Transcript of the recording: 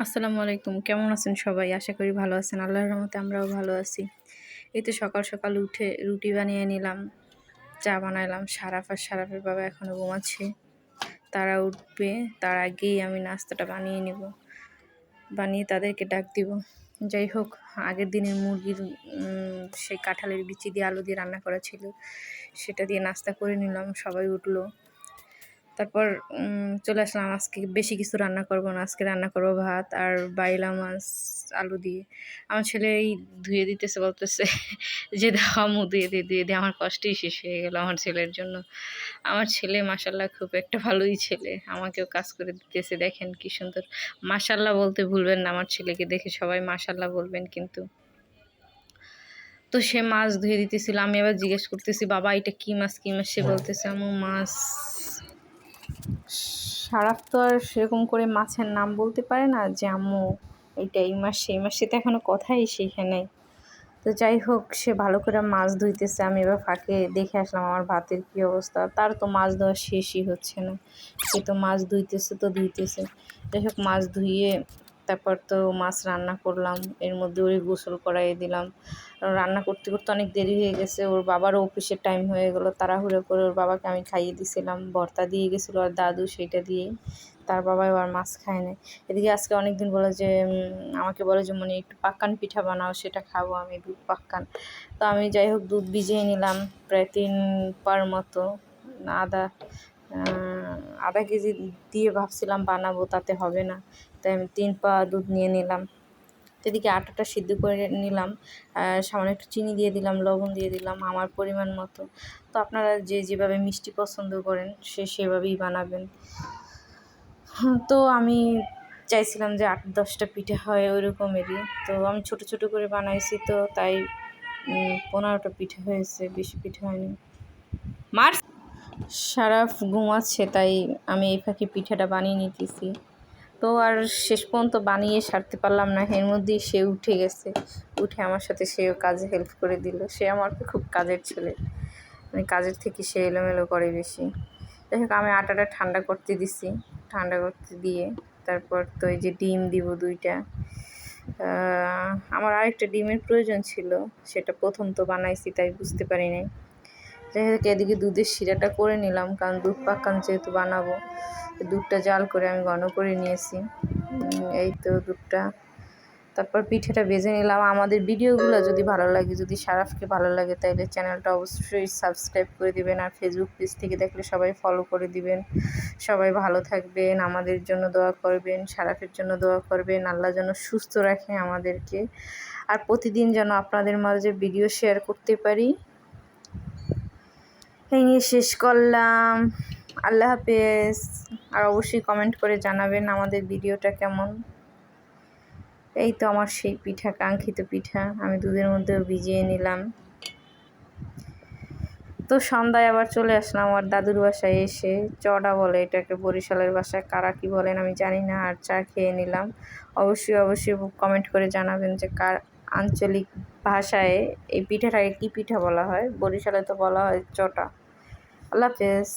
আসসালামু আলাইকুম। কেমন আছেন সবাই? আশা করি ভালো আছেন। আল্লাহর রহমতে আমরাও ভালো আছি। এই তো সকাল সকাল উঠে রুটি বানিয়ে নিলাম, চা বানাইলাম, সারাফ আর সারাফের বাবা এখনও ঘুমাচ্ছে। তারা উঠবে, তার আগেই আমি নাস্তাটা বানিয়ে নেব। বানিয়ে তাদেরকে ডাক দিব। যাই হোক, আগের দিনের মুরগির সেই কাঁঠালের বিচি দিয়ে আলু দিয়ে রান্না করা ছিল, সেটা দিয়ে নাস্তা করে নিলাম। সবাই উঠল। তারপর চলে আসলাম আজকে। বেশি কিছু রান্না করব না। আজকে রান্না করব ভাত আর বাইলা মাছ, আলু দিয়ে। আমার ছেলে এই ধুয়ে দিতেছে, বলতেছে যে দেওয়া মু ধুয়ে দিয়ে দিয়ে দিয়ে আমার কষ্টই শেষ হয়ে গেলো আমার ছেলের জন্য। আমার ছেলে মাসাল্লাহ খুব একটা ভালোই ছেলে। আমাকেও কাজ করে দিতেছে, দেখেন কি সুন্দর। মাসাল্লাহ বলতে ভুলবেন না, আমার ছেলেকে দেখে সবাই মাসাল্লাহ বলবেন কিন্তু। তো সে মাছ ধুয়ে দিতেছিল। আমি আবার জিজ্ঞেস করতেছি, বাবা, এটা কী মাছ? কী মাছ? সে বলতেছে আমার মাছ সারাফ তো আর সেরকম করে মাছের নাম বলতে পারে না, যে আম্মু এইটা এই মাস, সেই মাস তো এখনও কথাই সেইখানে তো যাই হোক, সে ভালো করে মাছ ধুইতেছে, আমি এবার ফাঁকে দেখে আসলাম আমার ভাতের কী অবস্থা। তার তো মাছ ধোয়া শেষই হচ্ছে না, সে তো মাছ ধুইতেছে তো ধুইতেছে। যাই হোক, মাছ ধুইয়ে তারপর তো মাছ রান্না করলাম। এর মধ্যে ওই গোসল করাইয়ে দিলাম। রান্না করতে করতে অনেক দেরি হয়ে গেছে। ওর বাবারও অফিসের টাইম হয়ে গেলো। তাড়াহুড়ো করে ওর বাবাকে আমি খাইয়ে দিছিলাম। ভর্তা দিয়ে গেছিল আর দাদু সেইটা দিয়েই তার বাবা এবার মাছ খায় না এদিকে আজকে অনেক দিন বলে যে আমাকে বলে যে, মনে, একটু পাক্কান পিঠা বানাও, সেটা খাব আমি, দুধ পাক্কান। তো আমি যাই হোক দুধ ভিজিয়ে নিলাম। প্রায় তিন পার মতো আদা আধা কেজি দিয়ে ভাবছিলাম বানাবো, তাতে হবে না। তাই আমি তিন পা দুধ নিয়ে নিলাম। এদিকে আটাটা সিদ্ধ করে নিলাম। সামান্য একটু চিনি দিয়ে দিলাম, লবণ দিয়ে দিলাম, আমার পরিমাণ মতো। তো আপনারা যে যেভাবে মিষ্টি পছন্দ করেন, সে সেভাবেই বানাবেন। তো আমি চাইছিলাম যে আট দশটা পিঠে হয় ওই রকমেরই তো আমি ছোট ছোট করে বানাইছি তো তাই পনেরোটা পিঠে হয়েছে, বেশি পিঠে হয়নি। মার সারাফ ঘুমাচ্ছে, তাই আমি এই ফাঁকে পিঠাটা বানিয়ে নিতেছি। তো আর শেষ পর্যন্ত বানিয়ে সারতে পারলাম না, এর মধ্যেই সে উঠে গেছে। উঠে আমার সাথে সেও কাজে হেল্প করে দিল। সে আমার খুব কাজের ছেলে। মানে কাজের থেকে সে এলোমেলো করে বেশি। যাই হোক, আমি আটাটা ঠান্ডা করতে দিছি। ঠান্ডা করতে দিয়ে তারপর তো এই যে ডিম দিব দুইটা। আমার আরেকটা ডিমের প্রয়োজন ছিল, সেটা প্রথম তো বানাইছি, তাই বুঝতে পারি নাই। যাই এদিকে দুধের শিরাটা করে নিলাম, কারণ দুধ পাকান যেহেতু বানাবো। দুধটা জাল করে আমি ঘন করে নিয়েছি। এই তো দুধটা। তারপর পিঠেটা ভেজে নিলাম। আমাদের ভিডিওগুলো যদি ভালো লাগে, যদি সারাফকে ভালো লাগে তাহলে চ্যানেলটা অবশ্যই সাবস্ক্রাইব করে দিবেন, আর ফেসবুক পেজ থেকে দেখলে সবাই ফলো করে দিবেন। সবাই ভালো থাকবেন, আমাদের জন্য দোয়া করবেন, সারাফের জন্য দোয়া করবেন, আল্লাহ যেন সুস্থ রাখে আমাদেরকে। আর প্রতিদিন যেন আপনাদের মাঝে ভিডিও শেয়ার করতে পারি। এই নিয়ে শেষ করলাম। আল্লাহ হাফেজ। আর অবশ্যই কমেন্ট করে জানাবেন আমাদের ভিডিওটা কেমন। এই তো আমার সেই পিঠা, কাঙ্ক্ষিত পিঠা। আমি দুধের মধ্যে ভিজিয়ে নিলাম। তো সন্ধ্যায় আবার চলে আসলাম আমার দাদুর বাসায় এসে। চড়া বলে এটাকে বরিশালের বাসায় কারা কী বলেন আমি জানি না, আর চা খেয়ে নিলাম। অবশ্যই অবশ্যই কমেন্ট করে জানাবেন যে কার আঞ্চলিক ভাষায় এই পিঠাটাকে কী পিঠা বলা হয়। বরিশালে তো বলা হয় চটা। আল্লাহ হাফেজ